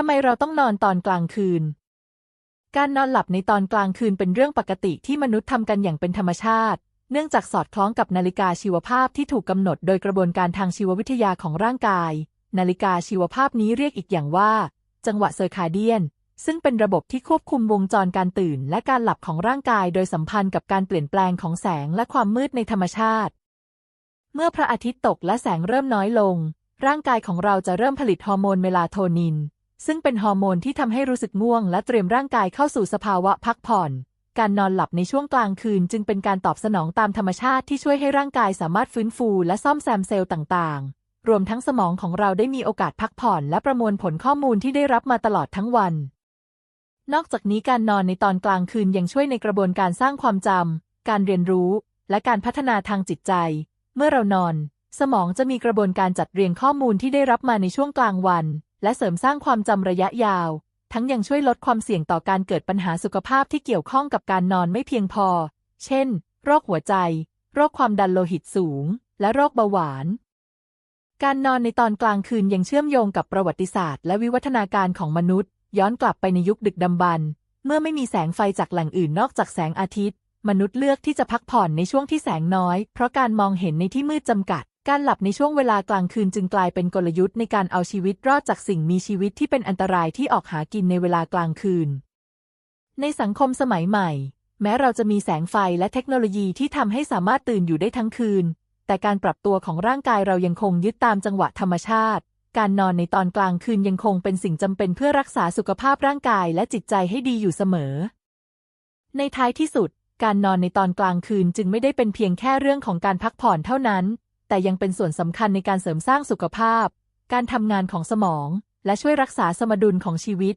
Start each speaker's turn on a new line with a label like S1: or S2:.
S1: ำไมเราต้องนอนตอนกลางคืน การนอนหลับในตอนกลางคืนเป็นเรื่องปกติที่มนุษย์ทำกันอย่างเป็นธรรมชาติ เนื่องจากสอดคล้องกับนาฬิกาชีวภาพที่ถูกกำหนดโดยกระบวนการทางชีววิทยาของร่างกาย นาฬิกาชีวภาพนี้เรียกอีกอย่างว่า จังหวะเซอร์คาเดียน ซึ่งเป็นระบบที่ควบคุมวงจรการตื่น และการหลับของร่างกาย โดยสัมพันธ์กับการเปลี่ยนแปลงของแสงและความมืดในธรรมชาติ เมื่อพระอาทิตย์ตกและแสงเริ่มน้อยลง ร่างกายของเราจะเริ่มผลิตฮอร์โมนเมลาโทนิน ซึ่งเป็นฮอร์โมนที่ทำให้รู้สึกง่วง และเตรียมร่างกายเข้าสู่สภาวะพักผ่อน การนอนหลับในช่วงกลางคืนจึงเป็นการตอบสนองตามธรรมชาติที่ช่วยให้ร่างกายสามารถฟื้นฟูและซ่อมแซมเซลล์ต่างๆ รวมทั้งสมองของเราได้มีโอกาสพักผ่อน และประมวลผลข้อมูลที่ได้รับมาตลอดทั้งวัน นอกจากนี้การนอนในตอนกลางคืนยังช่วยในกระบวนการสร้างความจำการเรียนรู้ และการพัฒนาทางจิตใจ เมื่อเรานอน สมองจะมีกระบวนการจัดเรียงข้อมูลที่ได้รับมาในช่วงกลางวัน และเสริมสร้างความจำระยะยาว ทั้งยังช่วยลดความเสี่ยงต่อการเกิดปัญหาสุขภาพที่เกี่ยวข้องกับการนอนไม่เพียงพอ เช่น โรคหัวใจ โรคความดันโลหิตสูง และโรคเบาหวาน การนอนในตอนกลางคืนยังเชื่อมโยงกับประวัติศาสตร์และวิวัฒนาการของมนุษย์ ย้อนกลับไปในยุคดึกดำบรรพ์เมื่อไม่มีแสงไฟจากแหล่งอื่นนอกจากแสงอาทิตย์ มนุษย์เลือกที่จะพักผ่อนในช่วงที่แสงน้อย เพราะการมองเห็นในที่มืดจำกัด การหลับในช่วงเวลากลางคืนจึงกลายเป็นกลยุทธ์ในการเอาชีวิตรอดจากสิ่งมีชีวิตที่เป็นอันตรายที่ออกหากินในเวลากลางคืน ในสังคมสมัยใหม่ แม้เราจะมีแสงไฟและเทคโนโลยีที่ทำให้สามารถตื่นอยู่ได้ทั้งคืน แต่การปรับตัวของร่างกายเรายังคงยึดตามจังหวะธรรมชาติ การนอนในตอนกลางคืนยังคงเป็นสิ่งจำเป็นเพื่อรักษาสุขภาพร่างกายและจิตใจให้ดีอยู่เสมอ ในท้ายที่สุด การนอนในตอนกลางคืนจึงไม่ได้เป็นเพียงแค่เรื่องของการพักผ่อนเท่านั้น แต่ยังเป็นส่วนสำคัญในการเสริมสร้างสุขภาพ การทำงานของสมอง และช่วยรักษาสมดุลของชีวิต